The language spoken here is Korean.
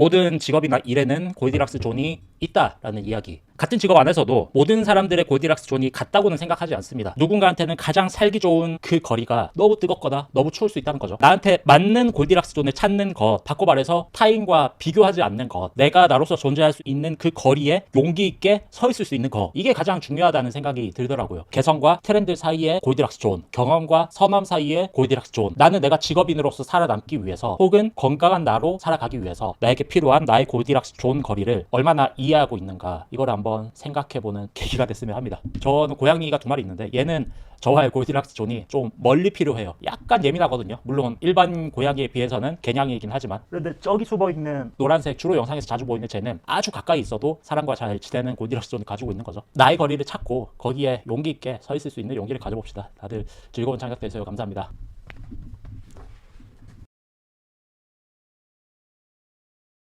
모든 직업이나 일에는 골디락스 존이 있다라는 이야기. 같은 직업 안에서도 모든 사람들의 골디락스 존이 같다고는 생각하지 않습니다. 누군가한테는 가장 살기 좋은 그 거리가 너무 뜨겁거나 너무 추울 수 있다는 거죠. 나한테 맞는 골디락스 존을 찾는 것, 바꿔 말해서 타인과 비교하지 않는 것, 내가 나로서 존재할 수 있는 그 거리에 용기 있게 서 있을 수 있는 것, 이게 가장 중요하다는 생각이 들더라고요. 개성과 트렌드 사이의 골디락스 존, 경험과 선함 사이의 골디락스 존. 나는 내가 직업인으로서 살아남기 위해서 혹은 건강한 나로 살아가기 위해서 나에게 필요한 나의 골디락스 존 거리를 얼마나 이 해하고 있는가 이걸 한번 생각해보는 계기가 됐으면 합니다. 저는 고양이가 두 마리 있는데 얘는 저와의 골디락스 존이 좀 멀리 필요해요. 약간 예민하거든요. 물론 일반 고양이에 비해서는 개냥이긴 하지만 그런데 저기 숨어 있는 노란색 주로 영상에서 자주 보이는 쟤는 아주 가까이 있어도 사람과 잘 지내는 골디락스 존을 가지고 있는 거죠. 나의 거리를 찾고 거기에 용기 있게 서 있을 수 있는 용기를 가져봅시다. 다들 즐거운 창작 되세요. 감사합니다.